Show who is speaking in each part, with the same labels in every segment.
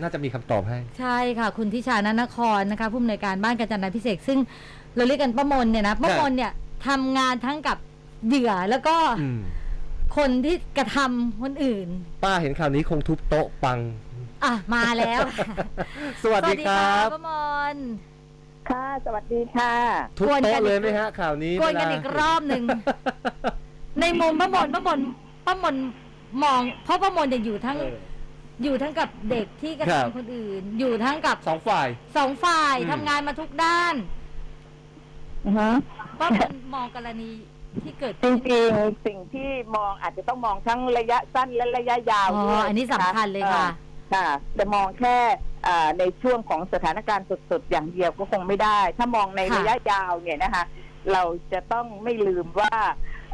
Speaker 1: น่าจะมีคำตอบให้
Speaker 2: ใช่ค่ะ คุณทิชานนครนะคะผู้อำนวยการบ้านกัญจนาพิเศษกซึ่งเราเรียกกันป้ามนเนี่ยนะป้ามนเนี่ยทำงานทั้งกับเหยื่อแล้วก็
Speaker 1: อืม
Speaker 2: คนที่กระทำคนอื่น
Speaker 1: ป้าเห็นข่าวนี้คงทุบโต๊ะปัง
Speaker 2: อะ มาแล้ว
Speaker 1: สวัสดีครับ
Speaker 2: ป้ามน
Speaker 3: ค่ะ สวัสดีค่ะ
Speaker 1: ทุบ
Speaker 2: กวนกัน
Speaker 1: โต๊ะเลย
Speaker 2: อีก
Speaker 1: ไหมฮะข่าวนี้
Speaker 2: กวนกัน
Speaker 1: เวลา
Speaker 2: อีกรอบหนึ่ง ในมุมป้ามนป้ามนป้ามนมอง เพราะป้ามนเนี่ยอยู่ทั้ง
Speaker 1: เออ
Speaker 2: อยู่ทั้งกับเด็กที่กระ
Speaker 1: ครับ
Speaker 2: ทำคนอื่น อยู่ทั้งกับ
Speaker 1: สองฝ่าย
Speaker 2: สองฝ่าย
Speaker 1: อืม
Speaker 2: ทำงานมาทุกด้าน
Speaker 3: อือฮะ
Speaker 2: ป้ามนมองกรณีที่เกิด
Speaker 3: จ
Speaker 2: ขึ้น
Speaker 3: ริงๆสิ่งที่มองอาจจะต้องมองทั้งระยะสั้นและระยะยาว
Speaker 2: อ๋อ
Speaker 3: ด้วย
Speaker 2: อันนี้สำคัญเลยค่ะ
Speaker 3: เอ่อค่ะจะมองแค่อ่าในช่วงของสถานการณ์สดๆอย่างเดียวก็คงไม่ได้ ถ้ามองใน
Speaker 2: ค่ะ
Speaker 3: ระยะยาวเนี่ยนะคะ เราจะต้องไม่ลืมว่า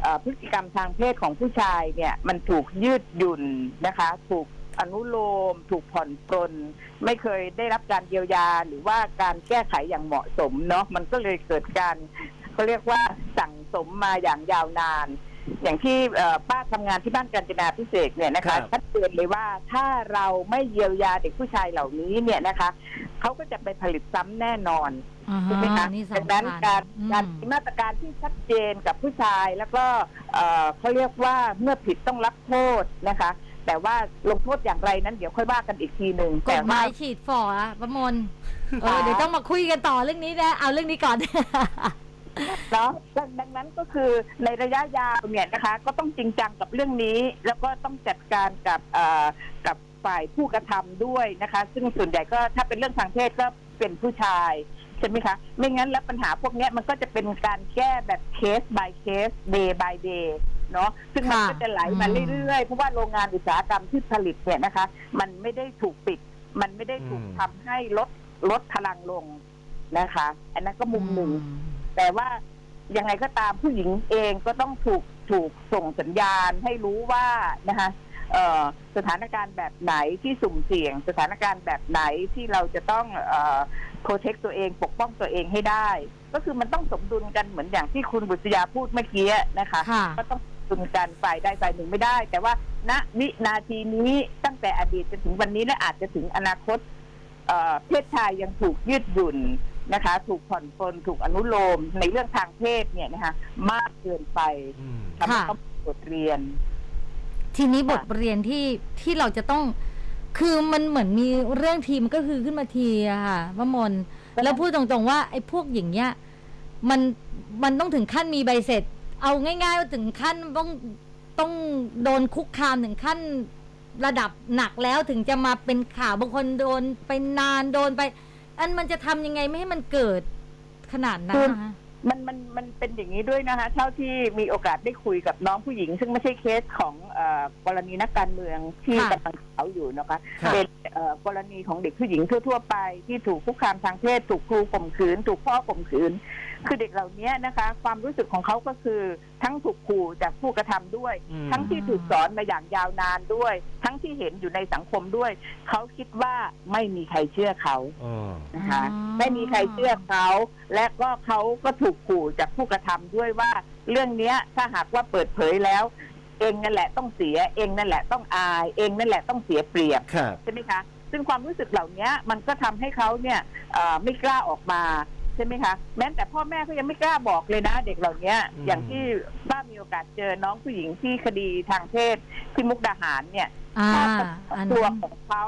Speaker 3: เอ่อพฤติกรรมทางเพศของผู้ชายเนี่ย มันถูกยืดหยุ่นนะคะ ถูก อนุโลม ถูกผ่อนปรนไม่เคยได้รับการเยียวยาหรือว่าการแก้ไขอย่างเหมาะสมเนาะมันก็เลยเกิดการเขาเรียกว่าสั่งสมมาอย่างยาวนาน อย่างที่เอ่อป้าทำงานที่บ้านกาญจนาพิเศษกเนี่ยนะ
Speaker 1: ครั
Speaker 3: คะ
Speaker 1: บ
Speaker 3: ชัดเจนเลยว่าถ้าเราไม่เยียวยาเด็กผู้ชายเหล่านี้เนี่ยนะคะเขาก็จะไปผลิตซ้ำแน่นอน
Speaker 2: อ่า
Speaker 3: ใช่ไหม
Speaker 2: ฮะ
Speaker 3: คะ
Speaker 2: นี่
Speaker 3: ดัง
Speaker 2: สำ
Speaker 3: นั้น
Speaker 2: คัญ
Speaker 3: การ
Speaker 2: อืม
Speaker 3: การมีมาตรการที่ชัดเจนกับผู้ชายแล้วก็เอ่อเขาเรียกว่าเมื่อผิดต้องรับโทษนะคะ แต่ว่าลงโทษอย่างไรนั้นเดี๋ยวค่อยว่ากันอีกทีหนึ่ง
Speaker 2: ก
Speaker 3: แต่
Speaker 2: ฎห
Speaker 3: ว่า
Speaker 2: มายฉีดฝ่ออะประมนเออ
Speaker 3: ค่ะ
Speaker 2: เดี๋ยวต้องมาคุยกันต่อเรื่องนี้นะ เอาเรื่องนี้ก่อน
Speaker 3: เนาะดังดังนั้นก็คือในระยะยาวเนี่ยนะคะก็ต้องจริงจังกับเรื่องนี้ แล้วก็ต้องจัดการกับเอ่อกับฝ่ายผู้กระทำด้วยนะคะ ซึ่งส่วนใหญ่ก็ถ้าเป็นเรื่องทางเพศก็เป็นผู้ชายใช่ไหมคะไม่งั้นแล้วปัญหาพวกเนี้ยมันก็จะเป็นการแก้แบบเคส by เคส day by day เนาะซึ่งมัน
Speaker 2: ค่ะ
Speaker 3: ก็จะไหลมา
Speaker 2: อืม
Speaker 3: เรื่อยๆ เพราะว่าโรงงานอุตสาหกรรมที่ผลิตเนี่ยนะคะ มันไม่ได้ถูกปิด มันไม่ได้ถูก
Speaker 1: อืม
Speaker 3: ทำให้ลดลดพลังลงนะคะ อันนั้นก็มุมหนึ่ง
Speaker 2: อืม
Speaker 3: แต่ว่ายังไงก็ตามผู้หญิงเองก็ต้องถูกถูกส่งสัญญาณให้รู้ว่านะคะเอ่อสถานการณ์แบบไหนที่สุ่มเสี่ยง สถานการณ์แบบไหนที่เราจะต้องเอ่อโปรเทคตัวเองปกป้องตัวเองให้ได้ ก็คือมันต้องสมดุลกันเหมือนอย่างที่คุณบุษยาพูดเมื่อกี้นะคะ
Speaker 2: ค่ะ
Speaker 3: ก็ต้อง สมดุลกันฝ่ายใดฝ่ายหนึ่งไม่ได้ แต่ว่าณวินาทีนี้ตั้งแต่อดีตจนถึงวันนี้และอาจจะถึงอนาคตเอ่อเพศชายยังถูกยืดหยุ่นนะคะ ถูกผ่อนปลนถูกอนุโลมในเรื่องทางเพศเนี่ยนะคะมากเกินไป
Speaker 1: อืม
Speaker 3: ทำให้
Speaker 2: ค่ะ
Speaker 3: ต้องบทเรียน
Speaker 2: ทีนี้บ
Speaker 3: ค่ะ
Speaker 2: ทเรียนที่ที่เราจะต้องคือมันเหมือนมีเรื่องทีมันก็คือขึ้นมาทีอะค่ะพระมนแล้วพูดตรงๆว่าไอ้พวกอย่างเงี้ยมันมันต้องถึงขั้นมีใบเสร็จ เอาง่ายๆว่าถึงขั้นต้องต้องโดนคุกคามถึงขั้นระดับหนักแล้วถึงจะมาเป็นข่าวบางคนโดนไปนานโดนไป อันมันจะทำยังไงไม่ให้มันเกิดขนาดนั้นนะคะ
Speaker 3: มันมันมันเป็นอย่างนี้ด้วยนะคะเท่าที่มีโอกาสได้คุยกับน้องผู้หญิง ซึ่งไม่ใช่เคสของเอ่อกรณีนักการเมืองที่
Speaker 2: ค่ะ
Speaker 3: กำลังเขาอยู่นะคะ
Speaker 1: ครับ
Speaker 3: เป็นเอ่อกรณีของเด็กผู้หญิงทั่ว ๆ ไปที่ถูกคุกคามทางเพศ ถูกครูข่มขืน ถูกพ่อข่มขืน คือเด็กเหล่านี้นะคะ ความรู้สึกของเขาก็คือทั้งถูกขู่จากผู้กระทำด้วย
Speaker 1: อืม
Speaker 3: ทั้งที่ถูกสอนมาอย่างยาวนานด้วย ทั้งที่เห็นอยู่ในสังคมด้วย เขาคิดว่าไม่มีใครเชื่อเขา
Speaker 1: อ๋อ
Speaker 3: นะคะ
Speaker 2: อ๋อ
Speaker 3: ไม่มีใครเชื่อเขา และก็เขาก็ถูกขู่จากผู้กระทำด้วยว่า เรื่องเนี้ยถ้าหากว่าเปิดเผยแล้ว เองนั่นแหละต้องเสียเองนั่นแหละต้องอาย เองนั่นแหละต้องเสียเปรียบ
Speaker 1: ครับ
Speaker 3: ใช่ไหมคะ ซึ่งความรู้สึกเหล่านี้มันก็ทำให้เขาเนี่ยเอ่อไม่กล้าออกมาใช่ไหมคะแม้แต่พ่อแม่เขายังไม่กล้าบอกเลยนะเด็กเหล่านี้
Speaker 1: อืม
Speaker 3: อย่างที่ป้ามีโอกาสเจอน้องผู้หญิงที่คดีทางเพศที่มุกดาหารเนี่ย
Speaker 2: อ่า
Speaker 3: ภาพ
Speaker 2: อัน
Speaker 3: ตัว
Speaker 2: นั้น
Speaker 3: ของเขา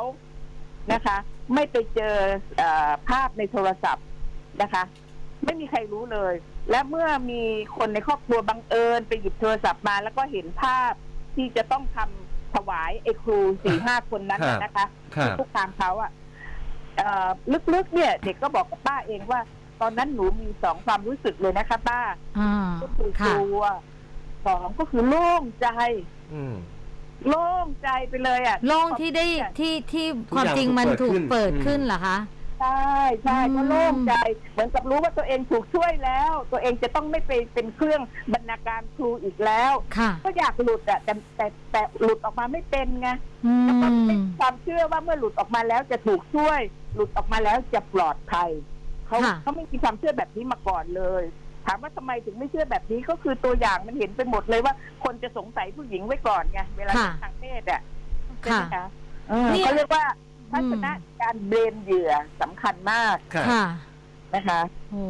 Speaker 3: นะคะ ไม่ไปเจอเออภาพในโทรศัพท์นะคะ ไม่มีใครรู้เลย และเมื่อมีคนในครอบครัวบังเอิญไปหยิบโทรศัพท์มา แล้วก็เห็นภาพที่จะต้องทำถวายไอ้ครูสี่ห้าคนนั้นน่ะนะคะ
Speaker 1: ครั
Speaker 3: ที่
Speaker 1: บ
Speaker 3: คุกคามเขาอะเอ่อลึกๆเนี่ย เด็กก็บอกกับป้าเองว่า ตอนนั้นหนูมีสองความรู้สึกเลยนะคะป้า
Speaker 2: อ่า
Speaker 3: ก็คือก
Speaker 2: ค่ะ
Speaker 3: ลัวสองก็คือโล่งใจ
Speaker 1: อืม
Speaker 3: โล่งใจไปเลยอะ
Speaker 2: โล่งที่ได้ที่ที่
Speaker 1: ทุก
Speaker 2: ความ
Speaker 1: อย่าง
Speaker 2: จริงมัน
Speaker 1: ถู
Speaker 2: ถู
Speaker 1: ก
Speaker 2: ก
Speaker 1: เปิ
Speaker 2: เปิ
Speaker 1: ด
Speaker 2: ด
Speaker 1: ขึ้
Speaker 2: ขึ้
Speaker 1: น
Speaker 2: น เหรอคะ
Speaker 3: ใช่ใช่
Speaker 2: อืม
Speaker 3: ก็โล่งใจเหมือนกับรู้ว่าตัวเองถูกช่วยแล้ว ตัวเองจะต้องไม่ไปเป็นเครื่องบรรณาการครูอีกแล้ว
Speaker 2: ค่ะ
Speaker 3: ก็อยากหลุดอะแต่แต่แต่หลุดออกมาไม่เป็นไง
Speaker 2: อื
Speaker 3: แล้วก็
Speaker 2: ม
Speaker 3: เป็นความเชื่อว่าเมื่อหลุดออกมาแล้วจะถูกช่วย หลุดออกมาแล้วจะปลอดภัย เขา
Speaker 2: ค่ะ
Speaker 3: เขาไม่มีความเชื่อแบบนี้มาก่อนเลย ถามว่าทำไมถึงไม่เชื่อแบบนี้ก็คือตัวอย่างมันเห็นไปหมดเลยว่า คนจะสงสัยผู้หญิงไว้ก่อนไงเวลา
Speaker 2: ค่ะ
Speaker 3: ทางเพศอะใช่ไหม
Speaker 2: ค่ะ
Speaker 3: คะเออ
Speaker 2: เนี่ย
Speaker 3: เขาเรียกว่าทัศนะการเบรนเหยื่อสำคัญมาก
Speaker 1: ครับ
Speaker 2: ค่ะ
Speaker 3: นะคะ
Speaker 2: โอ้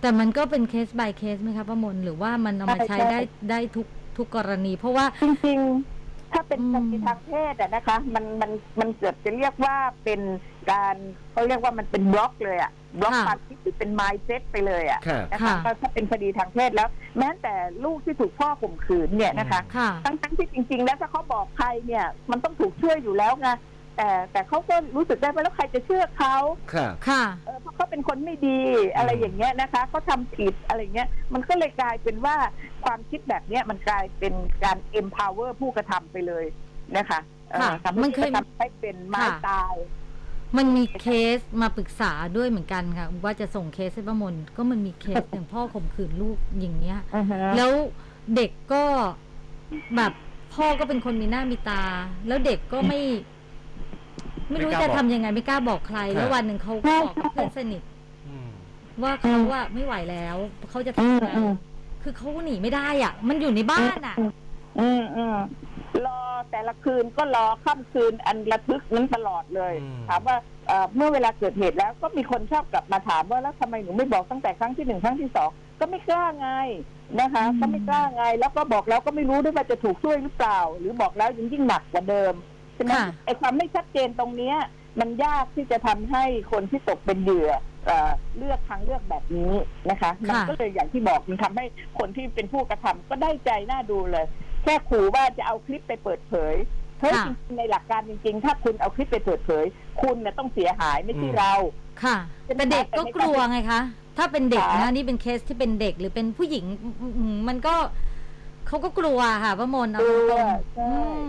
Speaker 2: แต่มันก็เป็นเคส by เคสไหมคะป้ามนหรือว่ามันเอามา
Speaker 3: ใช่
Speaker 2: ใช้
Speaker 3: ใช่
Speaker 2: ได้ได้ทุกทุกกรณี เพราะว่า
Speaker 3: จริงๆ ถ้าเป็น
Speaker 2: อืม
Speaker 3: คดีทางเพศอะนะคะ มันมันมันเกือบจะเรียกว่าเป็น การเขาเรียกว่ามันเป็นบล็อกเลยอะบล็อกความคิดหรือเป็นไมซ์เซ็ตไปเลยอะ
Speaker 1: ครับ
Speaker 3: นะคะก็ถ้าเป็นคดีทางเพศแล้ว แม้แต่ลูกที่ถูกพ่อข่มขืนเนี่ยนะคะ
Speaker 2: ค่ะ
Speaker 3: ทั้งทั้งที่จริง ๆ แล้วถ้าเขาบอกใครเนี่ย มันต้องถูกช่วยอยู่แล้วไงแต่แต่เขาก็รู้สึกได้ว่าแล้วใครจะเชื่อเขา
Speaker 1: ครับ
Speaker 2: ค่ะ
Speaker 3: เออเพราะเขาเป็นคนไม่ดีอะไรอย่างเงี้ยนะคะเขาทำผิดอะไรเงี้ยมันก็เลยกลายเป็นว่าความคิดแบบเนี้ยมันกลายเป็นการ empower ผู้กระทำไปเลยนะคะเออ
Speaker 2: ค่ะ
Speaker 3: ทำให้
Speaker 2: มันเคย
Speaker 3: ผู้กระทำให้เป็นไม้
Speaker 2: ค่ะ
Speaker 3: ตาย
Speaker 2: มันมีเคสมาปรึกษาด้วยเหมือนกันค่ะ ว่าจะส่งเคสให้ป้ามนก็มันมีเคสอย่างพ่อข่มขืนลูกอย่างเงี้ยแล้วเด็กก็แบบพ่อก็เป็นคนมีหน้ามีตา แล้วเด็กก็ไม่ ไม่รู้
Speaker 1: ไม่กล้า
Speaker 2: จะ
Speaker 1: บอก
Speaker 2: ทำยังไงไม่กล้าบอกใคร
Speaker 1: ครับ
Speaker 2: แล้ววันหนึ่งเขาก็บอกกับเพื่อนสนิท
Speaker 1: อืม
Speaker 2: ว่าเขาว่าไม่ไหวแล้วเขาจะทำยังไง
Speaker 3: อืม
Speaker 2: คือเขาหนีไม่ได้อะ มันอยู่ในบ้านอะ
Speaker 3: อืมอืม รอแต่ละคืนก็รอค่ำคืนอันระทึกนั้นตลอดเลย
Speaker 1: อืม
Speaker 3: ถามว่าเอ่อเมื่อเวลาเกิดเหตุแล้วก็มีคนชอบกลับมาถามว่าแล้วทำไมหนูไม่บอกตั้งแต่ครั้งที่หนึ่งครั้งที่สองก็ไม่กล้าไงนะคะ
Speaker 2: อืม
Speaker 3: ก็ไม่กล้าไง แล้วก็บอกแล้วก็ไม่รู้ด้วยว่าจะถูกช่วยหรือเปล่า หรือบอกแล้วยิ่งยิ่งหนักกว่าเดิมใช่ไหม
Speaker 2: ค่ะ
Speaker 3: ไอ้ความไม่ชัดเจนตรงเนี้ย มันยากที่จะทำให้คนที่ตกเป็นเหยื่อเอ่อเลือกทางเลือกแบบนี้นะคะ มันก็เลยอย่างที่บอกมันทำให้คนที่เป็นผู้กระทำก็ได้ใจน่าดูเลย แค่ขู่ว่าจะเอาคลิปไปเปิดเผยเฮ้ย
Speaker 2: ค่ะ
Speaker 3: จริงๆในหลักการจริง ๆ ถ้าคุณเอาคลิปไปเปิดเผย คุณเนี่ยต้องเสียหายไม่ใช่
Speaker 1: อืม
Speaker 3: เรา
Speaker 2: ค่ะแต่เด็กก็กลัวไงคะ ถ้าเป็นเด็ก
Speaker 3: ค่ะ
Speaker 2: นะนี่เป็นเคสที่เป็นเด็กหรือเป็นผู้หญิงอืมมันก็เขาก็กลัวค่ะป้ามนเอาตรงๆ
Speaker 3: ใช่
Speaker 2: อืม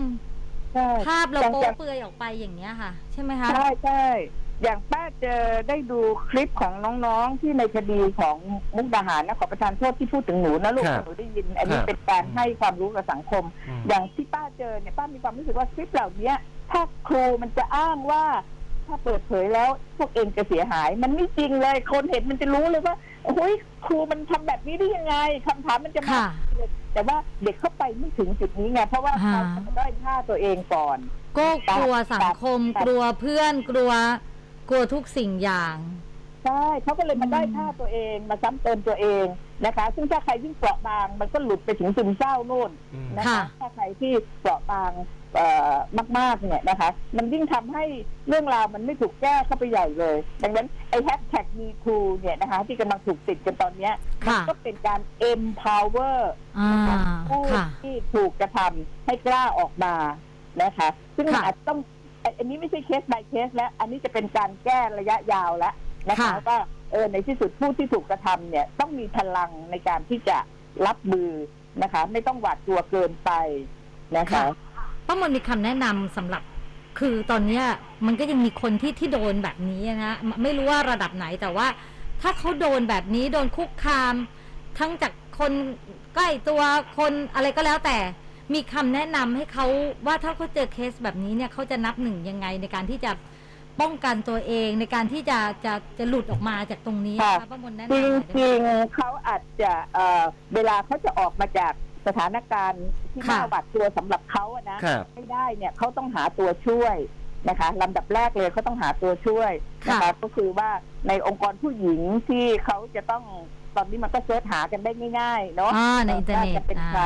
Speaker 3: ใช่
Speaker 2: ภาพเรา
Speaker 3: อย่าง
Speaker 2: โป๊
Speaker 3: อย่าง
Speaker 2: เปลือยออกไปอย่างเงี้ยค่ะ ใช่ไหมคะ
Speaker 3: ใช่ใช่ อย่างป้าเจอได้ดูคลิปของน้องๆ ที่ในคดีของมุกดาหารนะขอประทานโทษที่พูดถึงหนูนะลูก
Speaker 1: ครับ
Speaker 3: หนูได้ยิน อันนี้
Speaker 1: ครับ
Speaker 3: เป็นการให้ความรู้กับสังคม
Speaker 1: อืม
Speaker 3: อย่างที่ป้าเจอเนี่ยป้ามีความรู้สึกว่าคลิปเหล่านี้ถ้าครูมันจะอ้างว่า ถ้าเปิดเผยแล้วพวกเองจะเสียหาย มันไม่จริงเลย คนเห็นมันจะรู้เลยว่าโอ้ยครูมันทำแบบนี้ได้ยังไงคำถามมันจะมา
Speaker 2: ค่ะ
Speaker 3: แต่ว่าเด็กเข้าไปไม่ถึงจุดนี้ไงเพราะว่า
Speaker 2: อ่า
Speaker 3: เขาจะได้ฆ่าตัวเองก่อน
Speaker 2: ก็กลัวสังคม
Speaker 3: ครับ
Speaker 2: กลัวเพื่อนกลัว กลัวทุกสิ่งอย่าง
Speaker 3: ใช่เขาก็เลยมา
Speaker 2: อืม
Speaker 3: ได้อยฆ่าตัวเองมาซ้ำเติมตัวเองนะคะ ซึ่งถ้าใครยิ่งเปราะบาง มันก็หลุดไปถึงซึมเศร้านู่น
Speaker 1: อืม
Speaker 3: นะคะ ถ้าใครที่เปราะบางเอ่อมาก ๆ เนี่ยนะคะ มันยิ่งทำให้เรื่องราวมันไม่ถูกแก้เข้าไปใหญ่เลย ดังนั้นไอ้แฮชแท็ก me too เนี่ยนะคะ ที่กำลังถูกติดกันตอนเนี้ยมั
Speaker 2: ค่ะ
Speaker 3: ก็เป็นการ empower
Speaker 2: อ่า
Speaker 3: ผู้
Speaker 2: ค่ะ
Speaker 3: ที่ถูกกระทำให้กล้าออกมานะคะ ซึ่งมัน
Speaker 2: ค่ะ
Speaker 3: อาจจะต้อง อันอันนี้ไม่ใช่เคส by เคสแล้ว อันนี้จะเป็นการแก้ระยะยาวแล้วนะคะ
Speaker 2: ค่ะ
Speaker 3: ว่าเออในที่สุดผู้ที่ถูกกระทำเนี่ยต้องมีพลังในการที่จะรับมือนะคะ ไม่ต้องหวาดกลัวเกินไปนะคะ
Speaker 2: ค่ะ ป้ามนมีคำแนะนำสำหรับ คือตอนเนี้ยมันก็ยังมีคนที่ที่โดนแบบนี้นะไม่ไม่รู้ว่าระดับไหนแต่ว่า ถ้าเขาโดนแบบนี้โดนคุกคาม ทั้งจากคนใกล้ตัวคนอะไรก็แล้วแต่ มีคำแนะนำให้เขาว่าถ้าเขาเจอเคสแบบนี้เนี่ยเขาจะนับหนึ่งยังไงในการที่จะป้องกันตัวเองในการที่จะจะจะหลุดออกมาจากตรงนี้
Speaker 3: ค่ะ
Speaker 2: คะป้ามนแนะ
Speaker 3: จ
Speaker 2: นำห
Speaker 3: ริง
Speaker 2: น่อยได้
Speaker 3: จ
Speaker 2: ไหม
Speaker 3: ริงๆเขาอาจจะเอ่อเวลาเขาจะออกมาจากสถานการณ์ที่
Speaker 2: ค่ะ
Speaker 3: น่าหวาดกลัวสำหรับเขาอะนะ
Speaker 1: ครับ
Speaker 3: ไม่ได้เนี่ยเขาต้องหาตัวช่วยนะคะลำดับแรกเลยเขาต้องหาตัวช่วยนะคะ
Speaker 2: ค่ะ
Speaker 3: ก็คือว่าในองค์กรผู้หญิงที่เขาจะต้องตอนนี้มันก็เสิร์ชหากันได้ง่ายๆเนาะ
Speaker 2: อ่าในอินเทอร์เน็ต
Speaker 3: ว่าจะเป็น
Speaker 2: อ่า
Speaker 3: ใคร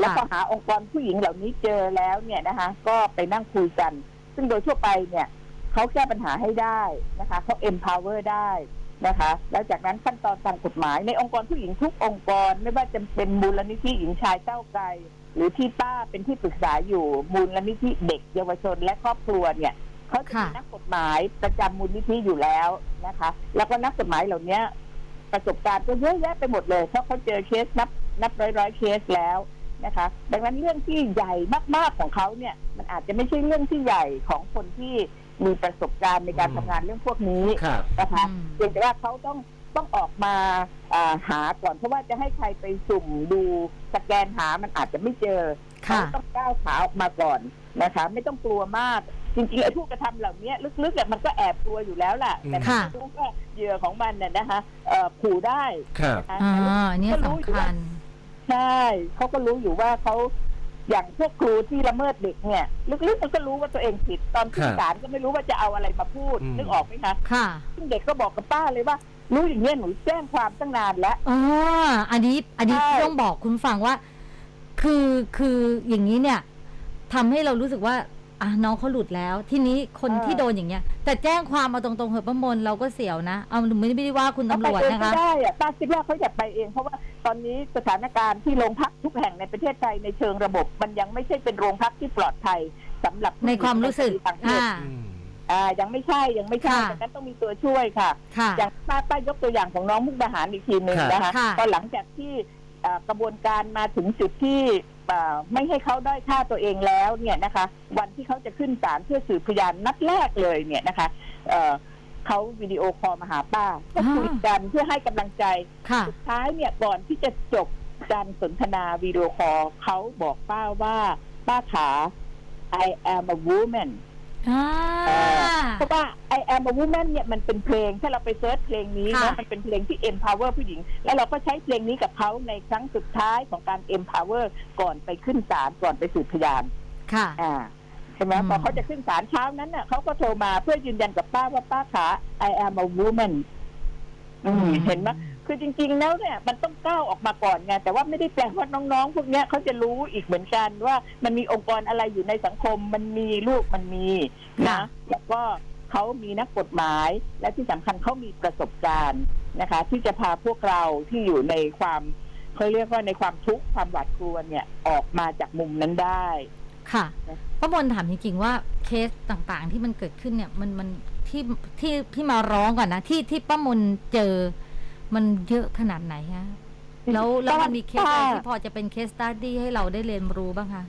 Speaker 3: แล้วก็หาองค์กรผู้หญิงเหล่านี้เจอแล้วเนี่ยนะคะ ก็ไปนั่งคุยกัน ซึ่งโดยทั่วไปเนี่ยเขาแก้ปัญหาให้ได้นะคะเขา empower ได้นะคะ แล้วจากนั้นขั้นตอนทางกฎหมายในองค์กรผู้หญิงทุกองค์กร ไม่ว่าจะเป็นมูลนิธิหญิงชายเจ้าไกลหรือที่ป้าเป็นที่ปรึกษาอยู่มูลนิธิเด็ก เยาวชนและครอบครัวเนี่ยเขาจะมี
Speaker 2: ค่ะ
Speaker 3: นักกฎหมายประจำมูลนิธิอยู่แล้วนะคะ แล้วก็นักกฎหมายเหล่านี้ประสบการณ์ก็เยอะแยะไปหมดเลย เพราะเขาเจอเคสนับนับร้อยร้อยเคสแล้ว นะคะ ดังนั้นเรื่องที่ใหญ่มากๆของเขาเนี่ย มันอาจจะไม่ใช่เรื่องที่ใหญ่ของคนที่มีประสบการณ์ในการ
Speaker 1: อืม
Speaker 3: ทำงานเรื่องพวกนี้
Speaker 1: ครับ
Speaker 3: นะคะ
Speaker 2: อืม
Speaker 3: เพียงแต่ว่าเขาต้องต้องออกมาอ่าหาก่อนเพราะว่าจะให้ใครไปสุ่มดูสแกนหามันอาจจะไม่เจอ
Speaker 2: ค่ะ
Speaker 3: เขาต้องก้าวขาออกมาก่อนนะคะ ไม่ต้องกลัวมากจริงๆไอ้ผู้กระทำเหล่านี้ลึกๆอะมันก็แอบกลัวอยู่แล้วแหละแต่ไม่
Speaker 2: ค่ะ
Speaker 3: รู้ว่าเหยื่อของมันน่ะนะคะเอ่อขู่ได้
Speaker 1: ครับ
Speaker 3: นะคะ
Speaker 2: อ่าอันนี้
Speaker 3: ก็รู้
Speaker 2: สำ
Speaker 3: อยู่
Speaker 2: คั
Speaker 3: ว่า
Speaker 2: ญ
Speaker 3: ใช่เขาก็รู้อยู่ว่าเขาอย่างพวกครูที่ละเมิดเด็กเนี่ยลึกๆมันก็รู้ว่าตัวเองผิดตอนขึ้น
Speaker 1: ครับ
Speaker 3: ศาลก็ไม่รู้ว่าจะเอาอะไรมาพูด
Speaker 1: อืม
Speaker 3: นึกออกไหมคะ
Speaker 2: ค่ะ
Speaker 3: ซึ่งเด็กก็บอกกับป้าเลยว่ารู้อย่างเงี้ยหนูแจ้งความตั้งนานแล้ว
Speaker 2: อ๋ออันนี้ อันนี้
Speaker 3: ใช่
Speaker 2: ต้องบอกคุณฟังว่า คือคืออย่างนี้เนี่ยทำให้เรารู้สึกว่า อะน้องเขาหลุดแล้ว ทีนี้คนที่โดนอย่างเงี้ย แต่แจ้งความมาตรงๆเหอะประมวลเราก็เสียวนะเอาหนูไม่ได้ว่าคุณตำรวจ
Speaker 3: เขาไปเอง
Speaker 2: นะ
Speaker 3: ไม่
Speaker 2: คะ
Speaker 3: ได้อะป้าคิดว่าเขาอยากไปเอง เพราะว่าตอนนี้สถานการณ์ที่โรงพักทุกแห่งในประเทศไทยในเชิงระบบ มันยังไม่ใช่เป็นโรงพักที่ปลอดภัยสำหรับ
Speaker 2: ในความรู้สึก
Speaker 3: ในคดีทางเพศ
Speaker 2: อ่า
Speaker 1: อืม
Speaker 3: อ่ายังไม่ใช่ยังไม่ใช่
Speaker 2: ค่ะ
Speaker 3: ดังนั้นต้องมีตัวช่วยค่ะ
Speaker 2: ค่ะ
Speaker 3: อย่างป้าป้ายกตัวอย่างของน้องมุกดาหารอีกทีหนึ่ง
Speaker 1: ครับ
Speaker 3: นะคะ
Speaker 2: ค่ะ
Speaker 3: พอหลังจากที่เอ่อกระบวนการมาถึงจุดที่เอ่อ ไม่ให้เขาด้อยค่าตัวเองแล้วเนี่ยนะคะ วันที่เขาจะขึ้นศาลเพื่อสืบพยานนัดแรกเลยเนี่ยนะคะเอ่อเขาวิดีโอคอลมาหาป้าก็คุยกันเพื่อให้กำลังใจ
Speaker 2: ค่ะ
Speaker 3: สุดท้ายเนี่ยก่อนที่จะจบการสนทนาวิดีโอคอลเขาบอกป้าว่าป้าขา I am a woman
Speaker 2: อ่า
Speaker 3: เพราะว่า I am a woman เนี่ยมันเป็นเพลง ถ้าเราไปเซิร์ชเพลงนี้
Speaker 2: ค่ะ
Speaker 3: นะมันเป็นเพลงที่ empower ผู้หญิง แล้วเราก็ใช้เพลงนี้กับเขาในครั้งสุดท้ายของการ empower ก่อนไปขึ้นศาลก่อนไปสืบพยาน
Speaker 2: ค่ะ
Speaker 3: อ่าใช่ไหม
Speaker 2: อืม
Speaker 3: พอเขาจะขึ้นศาลเช้านั้นน่ะเขาก็โทรมาเพื่อยืนยันกับป้าว่าป้าขา I am a woman อืมเห็นไหม คือจริงๆแล้วเนี่ยมันต้องก้าวออกมาก่อนไงแต่ว่าไม่ได้แปลว่าน้องๆ พวกเนี้ยเขาจะรู้อีกเหมือนกันว่ามันมีองค์กรอะไรอยู่ในสังคมมันมีลูกมันมี
Speaker 2: ค่ะ
Speaker 3: นะแล้วก็เขามีนักกฎหมาย และที่สำคัญเขามีประสบการณ์นะคะ ที่จะพาพวกเราที่อยู่ในความเขาเรียกว่าในความทุกข์ความหวาดกลัวเนี่ยออกมาจากมุมนั้นได้
Speaker 2: ค่ะ
Speaker 3: นะ
Speaker 2: ป้ามนถามจริงๆว่าเคสต่างๆที่มันเกิดขึ้นเนี่ยมันมันที่ที่ที่มาร้องก่อนนะที่ที่ป้ามนเจอ มันเยอะขนาดไหนคะแล้วแล้วมันมีเคสอะไรที่พอจะเป็นเคสตัดดี้ให้เราได้เรียนรู้บ้างคะ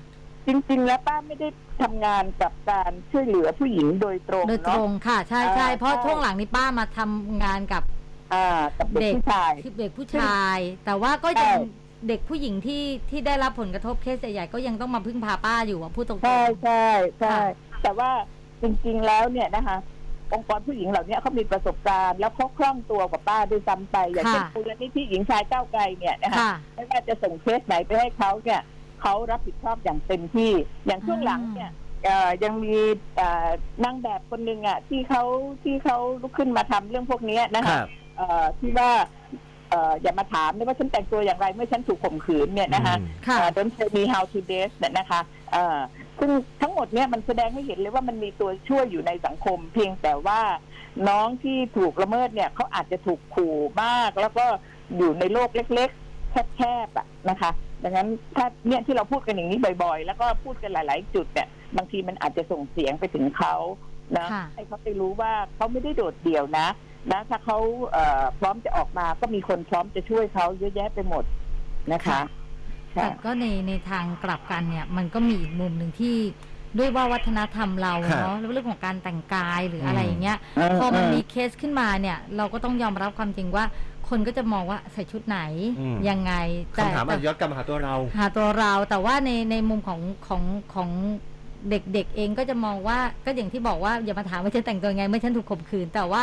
Speaker 3: จริง ๆ แล้วป้าไม่ได้ทำงานกับการช่วยเหลือผู้หญิงโดยตรง
Speaker 2: โดยตร
Speaker 3: เนาะ
Speaker 2: งค่ะ ใช่ใช่
Speaker 3: อ่า
Speaker 2: เพราะ
Speaker 3: ใช่
Speaker 2: ช่วงหลังนี้ป้ามาทำงานกับ
Speaker 3: อ่ากับเด็ก
Speaker 2: เด็ก
Speaker 3: ผู้ชาย
Speaker 2: ที่เด็กผู้ชาย แต่ว่าก็ยัง
Speaker 3: ใช่
Speaker 2: เด็กผู้หญิงที่ที่ได้รับผลกระทบเคสใหญ่ๆก็ยังต้องมาพึ่งพาป้าอยู่อะพูดตรงๆ
Speaker 3: ใช่ใช่ใช่
Speaker 2: ค่ะ
Speaker 3: แต่ว่าจริง ๆ แล้วเนี่ยนะคะ องค์กรผู้หญิงเหล่านี้เขามีประสบการณ์ แล้วเขาคล่องตัวกว่าป้าด้วยซ้ำไป อย่างเช่นมูลนิธิหญิงชายก้าวไกลเนี่ยนะคะ
Speaker 2: ค่ะ
Speaker 3: ไม่ว่าจะส่งเคสไหนไปให้เขาเนี่ยเขารับผิดชอบอย่างเต็มที่อย่างช่วงหลังเนี่ยเอ่อยังมีเอ่อนางแบบคนหนึ่งอะที่เขาที่เขาลุกขึ้นมาทำเรื่องพวกเนี้ยนะ
Speaker 1: ค
Speaker 3: คะ
Speaker 1: รับ
Speaker 3: เอ่อที่ว่า เอ่ออย่ามาถามนะว่าฉันแต่งตัวอย่างไรเมื่อฉันถูกข่มขืนเนี่ยนะคะ
Speaker 1: อืม
Speaker 2: ค่ะ
Speaker 3: เอ่อ Don't tell me how to dress เนี่ยนะคะเอ่อซึ่งทั้งหมดเนี่ยมันแสดงให้เห็นเลยว่ามันมีตัวช่วยอยู่ในสังคม เพียงแต่ว่าน้องที่ถูกละเมิดเนี่ยเขาอาจจะถูกขู่มาก แล้วก็อยู่ในโลกเล็กๆแคบๆอะนะคะ ดังนั้นถ้าเนี่ยที่เราพูดกันอย่างนี้บ่อยๆ แล้วก็พูดกันหลาย ๆ จุดเนี่ยบางทีมันอาจจะส่งเสียงไปถึงเขา นะ
Speaker 2: ค่ะ
Speaker 3: ให้เขาไปรู้ว่าเขาไม่ได้โดดเดี่ยวนะนะถ้าเขาเอ่อพร้อมจะออกมาก็มีคนพร้อมจะช่วยเขาเยอะแยะไปหมดนะคะ
Speaker 2: แต่
Speaker 3: ค่ะ
Speaker 2: ก็ในในทางกลับกันเนี่ย มันก็มีอีกมุมหนึ่งที่ด้วยว่าวัฒนธรรมเรา
Speaker 1: ครับ
Speaker 2: เนาะแล้วเรื่องของการแต่งกายหรืออะไรอย่างเงี้ย
Speaker 3: เออ
Speaker 2: พอมัน
Speaker 3: เออ
Speaker 2: มีเคสขึ้นมาเนี่ย เราก็ต้องยอมรับความจริงว่า คนก็จะมองว่าใส่ชุดไหน
Speaker 1: อืม
Speaker 2: ยังไงแต่
Speaker 1: คำถามอาจ
Speaker 2: แต่
Speaker 1: จะย้อนกลับมาหาตัวเรา
Speaker 2: หาตัวเราแต่ว่าในในมุมของของของ เด็กๆเองก็จะมองว่าก็อย่างที่บอกว่าอย่ามาถามว่าฉันแต่งตัวยังไงเมื่อฉันถูกข่มขืน แต่ว่า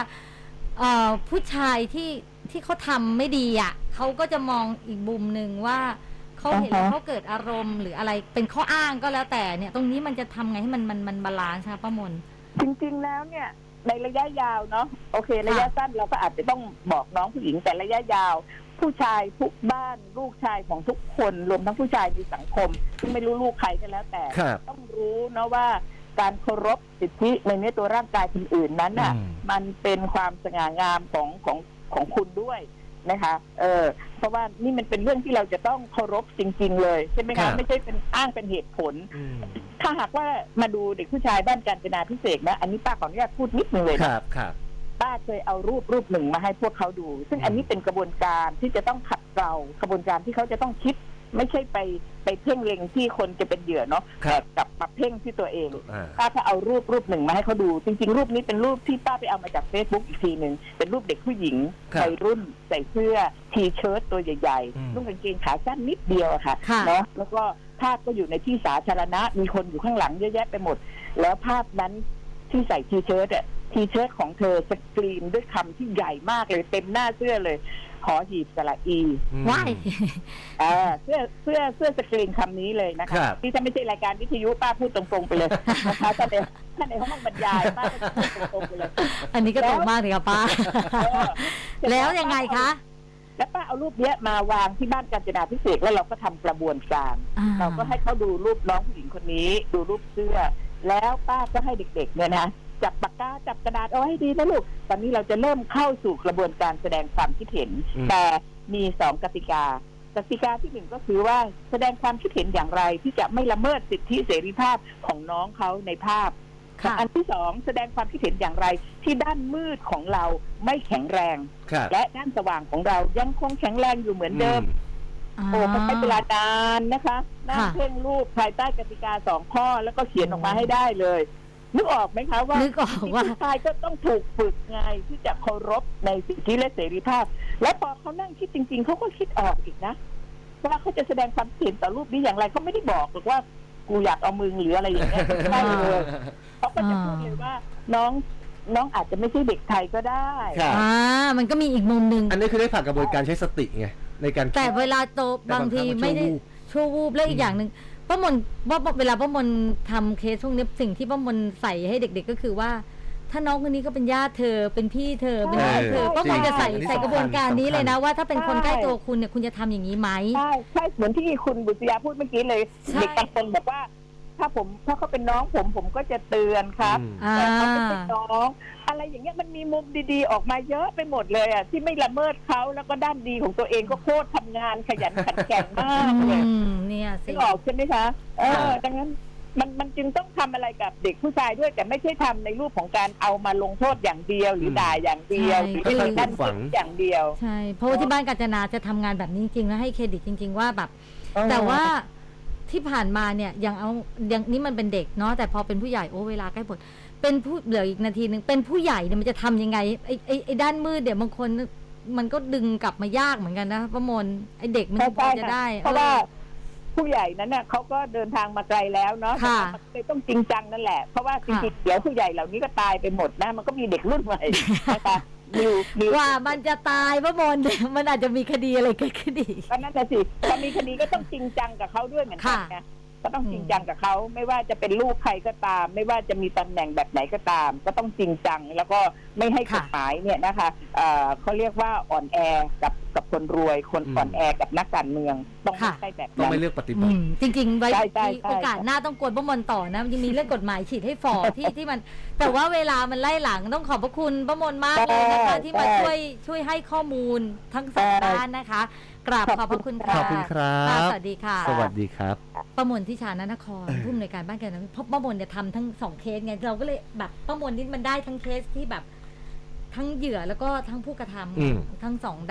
Speaker 2: เอ่อผู้ชายที่ที่เขาทำไม่ดีอะเขาก็จะมองอีกมุมหนึ่งว่าเขาเห็นแล้ว
Speaker 3: อ่าฮะ
Speaker 2: เขาเกิดอารมณ์หรืออะไรเป็นข้ออ้างก็แล้วแต่เนี่ย ตรงนี้มันจะทำไงให้มันมันมันบาลานซ์คะป้ามน
Speaker 3: จริงๆแล้วเนี่ยในระยะยาวเนาะโอเค ระยะสั้นเราก็อาจจะต้องบอกน้องผู้หญิงแต่ระยะยาว ผู้ชายทุกบ้านลูกชายของทุกคนรวมทั้งผู้ชายในสังคมซึ่งไม่รู้ลูกใครก็แล้วแต่
Speaker 1: ครับ
Speaker 3: ต้องรู้นะว่าการเคารพสิทธิในเนื้อตัวร่างกายคนอื่นนั้นน่ะ
Speaker 1: อืม
Speaker 3: มันเป็นความสง่างามของของของคุณด้วยนะคะเออเพราะว่านี่มันเป็นเรื่องที่เราจะต้องเคารพจริง ๆ เลยใช่ไหม
Speaker 1: ครั
Speaker 3: คะ
Speaker 1: บ
Speaker 3: ไม่ใช่เป็นอ้างเป็นเหตุผล
Speaker 1: อืม
Speaker 3: ถ้าหากว่ามาดูเด็กผู้ชายบ้านการจนาพิเศษกนะ อันนี้ป้าขออนุญาตพูดนิดนึงเลย
Speaker 1: ค
Speaker 3: นะ
Speaker 1: รับครับ
Speaker 3: ป้าเคยเอารูปรูปหนึ่งมาให้พวกเขาดู ซึ่งอันนี้เป็นกระบวนการที่จะต้องขัดเกลากระบวนการที่เขาจะต้องคิด ไม่ใช่ไปไปเพ่งเล็งที่คนจะเป็นเหยื่อเนาะ
Speaker 1: ครับ
Speaker 3: แต่กลับมาเพ่งที่ตัวเอง
Speaker 1: อ่า
Speaker 3: ป้าก็เอารูปรูปหนึ่งมาให้เขาดู จริง ๆ รูปนี้เป็นรูปที่ป้าไปเอามาจากเฟซบุ๊กอีกทีหนึ่งเป็นรูปเด็กผู้หญิง
Speaker 1: ครับ
Speaker 3: วัยรุ่นใส่เสื้อทีเชิ้ตตัวใหญ่
Speaker 1: อืม
Speaker 3: ๆนุ่งกางเกงขาสั้นนิดเดียวอะค่ะ
Speaker 2: ค่ะ
Speaker 3: เนาะแล้วก็ภาพก็อยู่ในที่สาธารณะมีคนอยู่ข้างหลังเยอะแยะไปหมด แล้วภาพนั้น ที่ใส่ทีเชิ้ตอะทีเชิร์ตของเธอสกรีนด้วยคำที่ใหญ่มากเลยเต็มหน้าเสื้อเลยหอหีบสระอี
Speaker 1: อืม
Speaker 2: ว้าย
Speaker 3: เออเสื้อเสื้อเสื้อสกรีนคำนี้เลยนะ
Speaker 1: ครั
Speaker 3: คะ
Speaker 1: บ
Speaker 3: ที่ถ้าไม่ใช่รายการวิทยุป้าพูดตรงๆไปเลยนะคะถ้าในถ้าในห้องบรรยายป้าก็จะพูดตรงๆไปเลย
Speaker 2: อันนี้ก็ตกมากเลยค่ะป้า
Speaker 3: เออ
Speaker 2: แล้วยังไงคะ
Speaker 3: แล้วป้าเอารูปเนี้ยมาวางที่บ้านกาญจนาพิเศษกแล้วเราก็ทำกระบวนการ
Speaker 2: อ่า
Speaker 3: เราก็ให้เขาดูรูปน้องผู้หญิงคนนี้ ดูรูปเสื้อ แล้วป้าก็ให้เด็ก ๆ เนี่ยนะจับปากกาจับกระดาษเอาให้ดีนะลูก ตอนนี้เราจะเริ่มเข้าสู่กระบวนการแสดงความคิดเห็น
Speaker 1: อืม
Speaker 3: แต่มีสองกติกากติกาที่หนึ่งก็คือว่าแสดงความคิดเห็นอย่างไร ที่จะไม่ละเมิดสิทธิเสรีภาพของน้องเขาในภาพ
Speaker 2: ค่ะ
Speaker 3: อันที่สองแสดงความคิดเห็นอย่างไร ที่ด้านมืดของเราไม่แข็งแรง
Speaker 1: ครับ
Speaker 3: และด้านสว่างของเรายังคงแข็งแรงอยู่เหมือนเดิม โอ้มันใช้เวลานานนะคะนั่ง
Speaker 2: ค่ะ
Speaker 3: เพ่งรูปภายใต้กติกาสองข้อแล้วก็เขียนออกมาให้ได้เลยนึกออกไหมคะว่า
Speaker 2: นึกออกว่า
Speaker 3: ผู้ชายก็ต้องถูกฝึกไงที่จะเคารพในสิทธิและเสรีภาพ และพอเขานั่งคิดจริง ๆเขาก็คิดออกอีกนะว่าเขาจะแสดงความเห็นต่อรูปนี้อย่างไรเขาไม่ได้บอกหรอกว่ากูอยากเอามึงหรืออะไรอย่างเงี้ยไม่ใช่เลยเขาก็จะพูดเลยว่าน้องน้องอาจจะไม่ใช่เด็กไทยก็ได้
Speaker 1: ครับ
Speaker 2: อ่ามันก็มีอีกมุมหนึ่ง
Speaker 1: อันนี้คือได้ผ่านกระบวนการใช้สติไง ในการ
Speaker 2: แต่เวลาโต
Speaker 1: แต่
Speaker 2: บางที
Speaker 1: บางครั้งมัน
Speaker 2: ไม่ได้
Speaker 1: ชั่ววูบ
Speaker 2: ชั่ววูบแล้วอี
Speaker 1: อื
Speaker 2: ก
Speaker 1: ม
Speaker 2: อย่างหนึ่งป้ามนว่าเวลาป้ามนทำเคสพวกนี้สิ่งที่ป้ามนใส่ให้เด็ก ๆ ก็คือว่า ถ้าน้องคนนี้ก็เป็นญาติเธอเป็นพี่เธอเป็นน้องเธอ
Speaker 3: ใช่
Speaker 2: ป้ามนจะใส่
Speaker 1: จริง
Speaker 2: ใส่กระบวนการนี้เลยนะว่าถ้าเป็นคนใกล้ตัวคุณเนี่ยคุณจะทำอย่างนี้ไหม
Speaker 3: ใช่ใช่เหมือนที่คุณบุษยาพูดเมื่อกี้เลย
Speaker 2: ใช่
Speaker 3: เด็กบางคนบอกว่า ถ้าผมถ้าเขาเป็นน้องผมผมก็จะเตือนครับ
Speaker 1: อืม
Speaker 2: อ่า
Speaker 3: แต่เขาไม่ใช่น้อง อะไรอย่างเงี้ยมันมีมุมดีๆ ออกมาเยอะไปหมดเลยอะที่ไม่ละเมิดเขาแล้วก็ด้านดีของตัวเองก็โคตรทำงานขยันขันแข็งมากเลย
Speaker 2: อืมเนี่ยสิ
Speaker 3: นึกออกใช่ไหมคะ เอ
Speaker 1: ครั
Speaker 3: อบดังนั้นมันมันจึงต้องทำอะไรกับเด็กผู้ชายด้วย แต่ไม่ใช่ทำในรูปของการเอามาลงโทษอย่างเดียว หรือด่าอย่างเดียวหรือ
Speaker 1: ค่อยๆ
Speaker 3: ด้าน
Speaker 1: ปลูกฝัง
Speaker 3: อย่างเดียว
Speaker 2: ใช่เพราะว่าที่บ้านกาญจนาจะทำงานแบบนี้จริงๆแล้วให้เครดิตจริง ๆ ว่าแบบ แต่ว่า ที่ผ่านมาเนี่ยยังเอายังนี่มันเป็นเด็กเนาะแต่พอเป็นผู้ใหญ่โอ้เวลาใกล้หมดเป็นผู้เหลืออีกนาทีหนึ่งเป็นผู้ใหญ่เนี่ยมันจะทำยังไงไอ้ไอ้ไอ้ด้านมืดเดี๋ยวบางคนมันก็ดึงกลับมายากเหมือนกันนะประมวลไอ้เด็กมัน
Speaker 3: ใช่
Speaker 2: พอ
Speaker 3: ใช่
Speaker 2: จะ
Speaker 3: ค่ะ
Speaker 2: ได้
Speaker 3: เพราะว่าผู้ใหญ่นั้นน่ะเขาก็เดินทางมาไกลแล้วเนาะ
Speaker 2: ค่ะ
Speaker 3: เลยต้องจริงจังนั่นแหละ เพราะว่าจ
Speaker 2: ค่ะ
Speaker 3: ริงๆเดี๋ยวผู้ใหญ่เหล่านี้ก็ตายไปหมดนะ มันก็มีเด็กรุ่นใหม่นะคะ นิวนิว
Speaker 2: กว่ามันจะตายประมวลเนี่ยมันอาจจะมีคดีอะไรเกิดขึ้นอีก
Speaker 3: ก็นั่นแหละสิพอมีคดีก็ต้องจริงจังกับเขาด้วยเหมือนกัน
Speaker 2: ค่ะ
Speaker 3: นะก็ต้องจริงจังกับเขาไม่ว่าจะเป็นลูกใครก็ตาม ไม่ว่าจะมีตำแหน่งแบบไหนก็ตาม ก็ต้องจริงจังแล้วก็ไม่ให้ก
Speaker 2: ค่ะ
Speaker 3: ฎหมายเนี่ยนะคะเอ่อเขาเรียกว่าอ่อนแอกับ กับคนรวย คน
Speaker 1: อืม
Speaker 3: อ่อนแอกับนักการเมือง ต้องไม่
Speaker 2: ค่ะ
Speaker 3: ใช่แบบ
Speaker 1: ต้อง
Speaker 3: นั้น
Speaker 1: ไม่เลือกปฏิ
Speaker 2: อื
Speaker 1: บัติ
Speaker 2: มจริง ๆ ไว้
Speaker 3: ใช่ใช่
Speaker 2: มี
Speaker 3: ใช่
Speaker 2: โอกาสหน้าต้องกวนประมวลต่อนะมันจะมีเรื่องกฎหมายฉีดให้ฝ่อ ที่ที่มัน แต่ว่าเวลามันไล่หลังต้องขอบพระคุณประมวลมากเลยนะคะ ที่มาช่วยช่วยให้ข้อมูลทั้งสองด้านนะคะ กราบขอบพระคุณค่ะ
Speaker 1: ขอบคุณครับะ
Speaker 2: สวัสดีค่ะ
Speaker 1: สวัสดีครับ
Speaker 2: ประมวลที่ชานนครผู้อำนวยการบ้านแกนะเพราะประมวลเนี่ยทำทั้งสองเคสไงเราก็เลยแบบประมวลนี่มันได้ทั้งเคสที่แบบ ทั้งเหยื่อแล้วก็ทั้งผู้กระทำ
Speaker 1: อืม
Speaker 2: ทั้งสอง